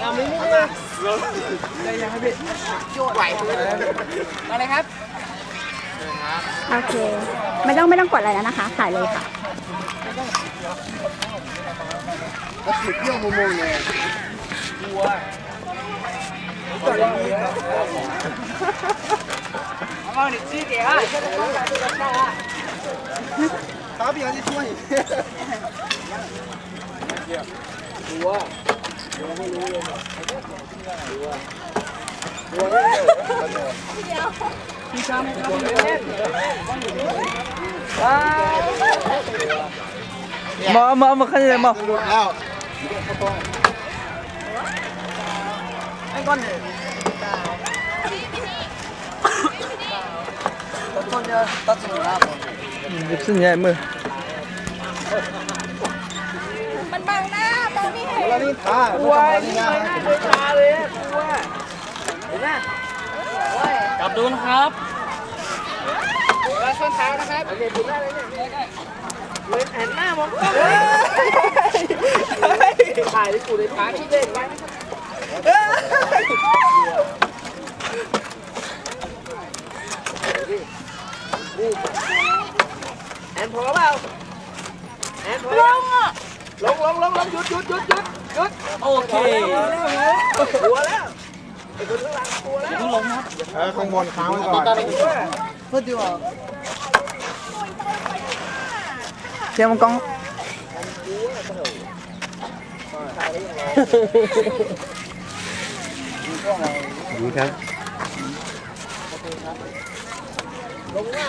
ทำไม่มุ่นะใจยังครับพี่โยไหวอะไรครับ โอเค ไม่ต้องไม่ต้องกดอะไรแล้วนะคะ ถ่ายเลยค่ะก็คือเที่ยวโมงเลยกลัวตอนนี้เอาหนึ่งชี้เดียวครับยังจะช่วย กลัวกลัวไม่รู้เลยกลัวกลัวเลยพี่ชามกลัวเนว้าวมามามาขึ้นเลยมาหลุแล้วไอ้ก้อนเนี่ยตัดต้นเยอะตัดต้นหน้าผมยิบซึ่งใหญ่มือมันบังหน้า แล้วนี่ท่าว้ายนี่ไม่น่าเลยตาเลยกูว่เห็นไหมจับดูนะครับแล้วส้นเท้านะครับโอเคดูได้เลยเนี่ยเว้ยหันหน้ามองกล้องถ่ายที่กูเลยถ่ายที่เด็กไว้แอนพอเปล่าแอนพอลงอะ ลงลงลงลงหยุดหยุดหยุดหยุดหยุดโอเคกลัวแล้วไอ้คนข้างหลังกลัวแล้วต้องลงครับเออข้างบนค้างไว้ก่อนเพื่อดีกว่าเทียมกล้องดีครับลงหน้า